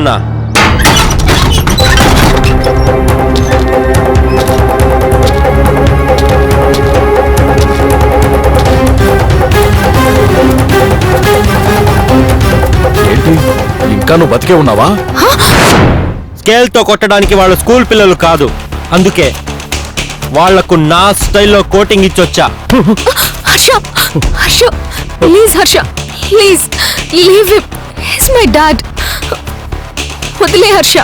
అన్నా ఏంటి? ఇంకా నువ్వు బతికే ఉన్నావా? స్కేల్తో కొట్టడానికి వాళ్ళు స్కూల్ పిల్లలు కాదు. అందుకే వాళ్ళకు నా స్టైల్లో coating ఇచ్చొచ్చా. Harsha Harsha please Harsha please leave him. He's my dad వదిలే హర్ష.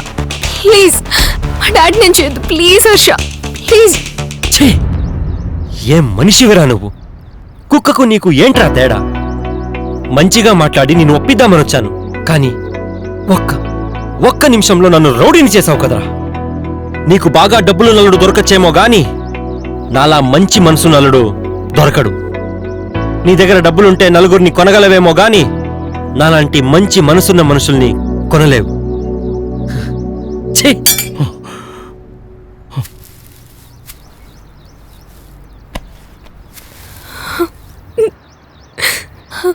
ప్లీజ్ మా డాడీ నేను చేయదు ప్లీజ్ హర్ష. ప్లీజ్. ఛీ! ఏం మనిషివిరా నువ్వు? కుక్కకు నీకు ఏంట్రా తేడా? మంచిగా మాట్లాడి నేను ఒప్పిద్దామని వచ్చాను. కానీ ఒక్క ఒక్క నిమిషంలో నన్ను రౌడీని చేసావు కదరా. నీకు బాగా డబ్బులు నలుడు దొరకచ్చేమో గాని నాలా మంచి మనసు నలుడు దొరకడు. నీ దగ్గర డబ్బులుంటే నలుగురిని కొనగలవేమో గాని నాలాంటి మంచి మనసున్న మనుషుల్ని కొనలేవు. ఛీ!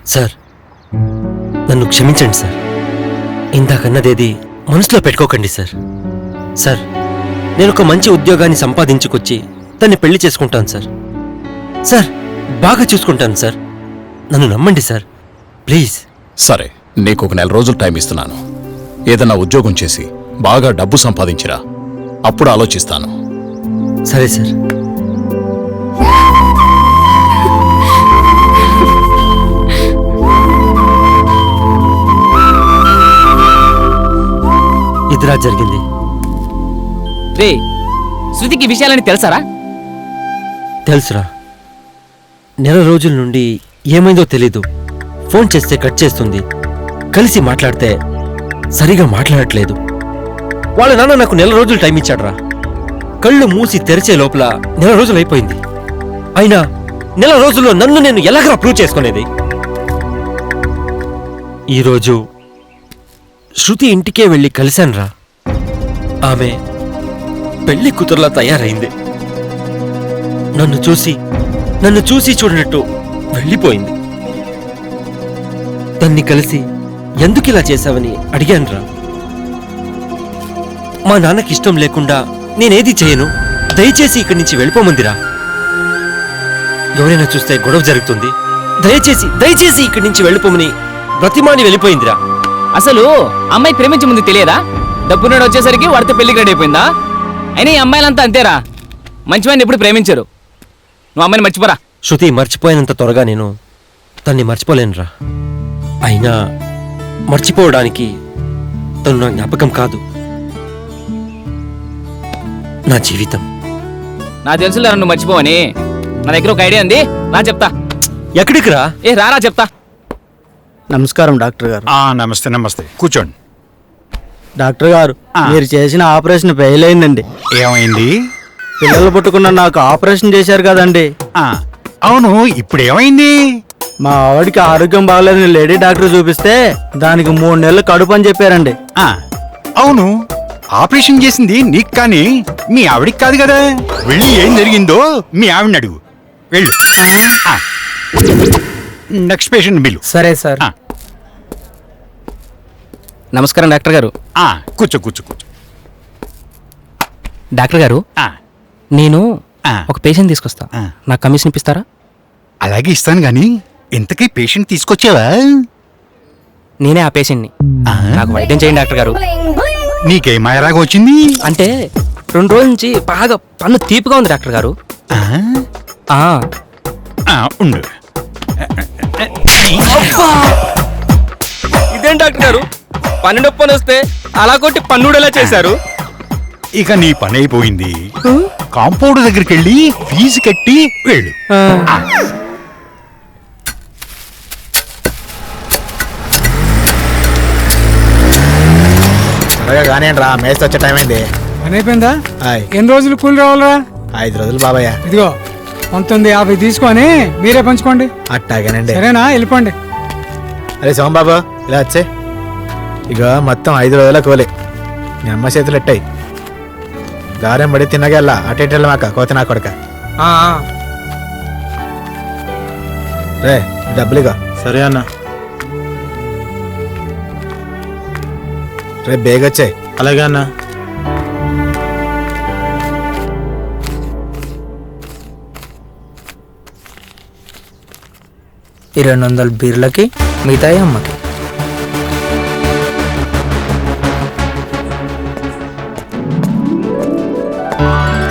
సార్ నన్ను క్షమించండి సార్. ఇందాకన్నదేది మనసులో పెట్టుకోకండి సార్. సార్ నేను ఒక మంచి ఉద్యోగాన్ని సంపాదించుకొచ్చి దాన్ని పెళ్ళి చేసుకుంటాను సార్. సార్ బాగా చూసుకుంటాను సార్. నన్ను నమ్మండి సార్. ప్లీజ్. సరే నీకు ఒక నెల రోజులు టైం ఇస్తున్నాను. ఏదన్నా ఉద్యోగం చేసి బాగా డబ్బు సంపాదించిరా. అప్పుడు ఆలోచిస్తాను. సరే సార్. ఇదిరా జరిగింది. రే శృతికి విషయాలని తెలుసారా? తెలుసురా. నెల రోజుల నుండి ఏమైందో తెలీదు. ఫోన్ చేస్తే కట్ చేస్తుంది. కలిసి మాట్లాడితే సరిగా మాట్లాడట్లేదు. వాళ్ళ నాన్న నాకు నెల రోజులు టైం ఇచ్చాడ్రా. కళ్ళు మూసి తెరిచే లోపల నెల రోజులు అయిపోయింది. అయినా నెల రోజుల్లో నన్ను నేను ఎలాగరా ప్రూవ్ చేసుకునేది? ఈరోజు శృతి ఇంటికే వెళ్ళి కలిశానురా. ఆమె పెళ్ళి కూతురులా తయారైంది. నన్ను చూసి నన్ను చూసి చూడనట్టు వెళ్ళిపోయింది. తన్ని కలిసి ఎందుకిలా చేశావని అడిగానురా. మా నాన్నకి ఇష్టం లేకుండా నేనేది చేయను. దయచేసి ఇక్కడి నుంచి వెళ్ళిపోమందిరా. ఎవరైనా చూస్తే గొడవ జరుగుతుంది. దయచేసి దయచేసి ఇక్కడి నుంచి వెళ్ళిపోమని బ్రతిమాని వెళ్ళిపోయిందిరా. అసలు అమ్మాయి ప్రేమించే ముందు తెలియదా? డబ్బున్నాడు వచ్చేసరికి వాడితో పెళ్ళి రెడీ అయిపోయిందా? అయినా ఈ అమ్మాయిలంతా అంతేరా. మంచివాడిని ఎప్పుడు ప్రేమించరు. నువ్వు అమ్మాయిని మర్చిపోరా. శృతి మర్చిపోయినంత త్వరగా నేను తన్ని మర్చిపోలేనురా. అయినా మర్చిపోవడానికి తను నా జ్ఞాపకం కాదు. నా జీవితం. నా తెలుసులేరా నువ్వు మర్చిపోవని. నా దగ్గర ఒక ఐడియా ఉంది. రా చెప్తా. ఎక్కడికి రా ఏ రారా చెప్తా. నమస్కారం డాక్టర్ గారు. ఆ నమస్తే నమస్తే. కూర్చోండి. డాక్టర్ గారు ఆ. మీరు చేసిన ఆపరేషన్ ఫెయిల్ అయిందండి. ఏమైంది? పిల్లలు పుట్టకుండా నాకు ఆపరేషన్ చేశారు కదండి. ఆ అవును ఇప్పుడు ఏమైంది? మా ఆవిడకి ఆరోగ్యం బాగలేదని లేడీ డాక్టర్ చూపిస్తే దానికి మూడు నెలలు కడుపు అని చెప్పారండి. ఆ అవును. ఆపరేషన్ చేసింది నీకు కానీ మీ ఆవిడికి కాదు కదా? వెళ్ళి ఏం జరిగిందో మీ ఆవిడని అడుగు. వెళ్ళు. ఆ. నెక్స్ట్ పేషెంట్ బిల్లు సరే సార్. ఆ. నమస్కారం డాక్టర్ గారు. ఆ, కూర్చో కూర్చో కూర్చో. డాక్టర్ గారు ఆ, నేను ఆ. ఒక పేషెంట్ తీసుకొస్తా. నాకు కమిషన్ ఇప్పిస్తారా? అలాగే ఇస్తాను గాని ఇంతకీ పేషెంట్ తీసుకొచ్చావా? నేనే ఆ పేషెంట్ని నాకు వైద్యం చేయండి డాక్టర్ గారు. నీకేం మాయరాగా వచ్చింది అంటే రెండు రోజుల నుంచి బాగా పన్ను తీపిగా ఉంది డాక్టర్ గారు. ఆ, ఆ. ఆ, ఉండు. ఇదేం డాక్టర్ గారు? పన్ను నొప్పి అని వస్తే అలా కొట్టి పన్నుడేలా చేశారు. ఇక నీ పని అయిపోయింది. కాంపౌండ్ దగ్గరికి వెళ్ళి ఫీజు కట్టి వెళ్ళు. ఆ. త్వరగా కానివ్వండి రా మేస్త వచ్చే టైం అయింది. పని అయిపోయిందా? హాయ్ ఎన్ని రోజులు కూలి రావాలరా? ఐదు రోజులు బాబాయ్. ఇదిగో పంతొమ్మిది యాభై తీసుకొని మీరే పంచుకోండి. అట్టాగేనండి. సరేనా? వెళ్ళిపోండి. అరే సోమబాబు ఇలా వచ్చే. ఇక మొత్తం ఐదు రోజుల కోలే. మీ అమ్మ చేతులు ఎట్టాయి? గారెం పడి తిన్నగల్లా అటేటెళ్ళ మాక కోత నా కొడక. రే డబ్బులుగా. సరే అన్న. రేపు బేగొచ్చే అలాగే అన్న. ఈ రెండు వందల బీర్లకి మిగతాయి అమ్మకి.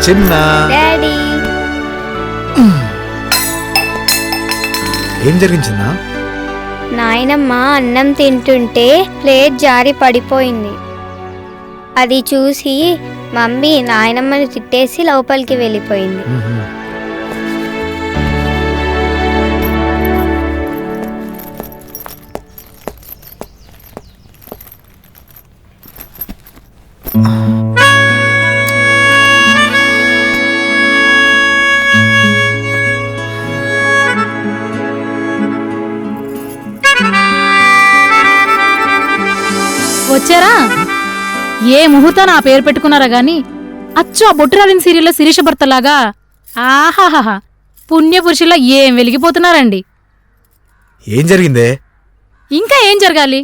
చిన్న. డాడీ ఏం జరిగింది చిన్న? నాయనమ్మ అన్నం తింటుంటే ప్లేట్ జారి పడిపోయింది. అది చూసి మమ్మీ నాయనమ్మని తిట్టేసి లోపలికి వెళ్ళిపోయింది. వచ్చారా? ఏ ముహూర్తాన ఆ పేరు పెట్టుకున్నారా గాని? అచ్చు ఆ బొట్టురాలిన సీరియల్లో శిరీష భర్తలాగా? ఆహాహా పుణ్యపురుషుల్లా ఏం వెలిగిపోతున్నారండి? ఏం జరిగిందే? ఇంకా ఏం జరగాలి?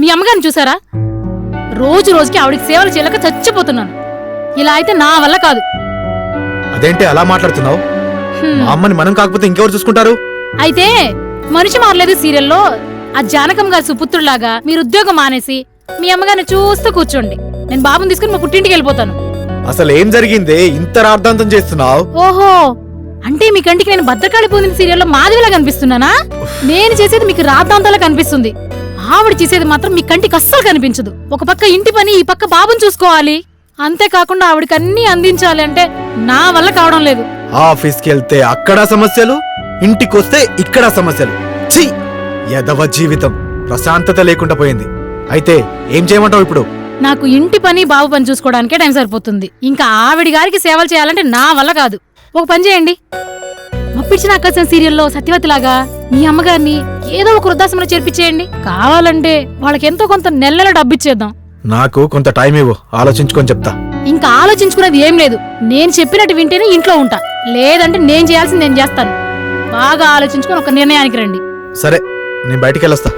మీ అమ్మగారిని చూసారా? రోజు రోజుకి ఆవిడికి సేవలు చేయలేక చచ్చిపోతున్నాను. ఇలా అయితే నా వల్ల కాదు. అదేంటి అలా మాట్లాడుతున్నావు. మా అమ్మని మనం కాకపోతే ఇంకెవరు చూసుకుంటారు? అయితే మనిషి మారలేదు సీరియల్లో ఆ జానకం గారి సుపుత్రులాగా మీరు ఉద్యోగం మానేసి మీ అమ్మగారిని చూస్తూ కూర్చోండి. నేను బాబుని తీసుకుని మా పుట్టింటికి వెళ్ళిపోతాను. అసలు ఏం జరిగిందే? ఇంత రార్థాంతం చేస్తున్నావు? ఓహో! అంటే మీ కంటికి నేను భద్రకాళి పొందిన సీరియల్లో మాధవిలా కనిపిస్తున్నానా? నేను చేసేది మీకు రాద్ధాంతాలా కనిపిస్తుంది. ఆవిడ చేసేది మాత్రం మీ కంటికి అస్సలు కనిపించదు. ఒక పక్క ఇంటి పని ఈ పక్క బాబుని చూసుకోవాలి. అంతేకాకుండా ఆవిడకి అన్ని అందించాలి అంటే నా వల్ల కావడం లేదు. ఆఫీస్కి వెళ్తే అక్కడ సమస్యలు ఇంటికి వస్తే ఇక్కడ సమస్యలు. ఛీ! యదవ జీవితం ప్రశాంతత లేకుండా పోయింది. అయితే ఏం చేయమంటావు ఇప్పుడు? నాకు ఇంటి పని బాబు పని చూసుకోవడానికే టైం సరిపోతుంది. ఇంకా ఆవిడి గారికి సేవలు చేయాలంటే నా వల్ల కాదు. ఒక పని చేయండి. మప్పిచ్చిన అక్కసిన సీరియల్లో సత్యవతిలాగా మీ అమ్మగారిని ఏదో ఒక వృద్ధాశ్రమంలో చేర్పించేయండి. కావాలంటే వాళ్ళకి ఎంతో కొంత నెల నెల డబ్బిచ్చేద్దాం. నాకు కొంత టైం ఇవ్వు. ఆలోచించుకొని చెప్తా. ఇంకా ఆలోచించుకునేది ఏం లేదు. నేను చెప్పినట్టు వింటేనే ఇంట్లో ఉంటా. లేదంటే నేను చేయాల్సింది నేను చేస్తాను. బాగా ఆలోచించుకొని ఒక నిర్ణయానికి రండి. సరే నేను బయటికి వెళ్ళొస్తా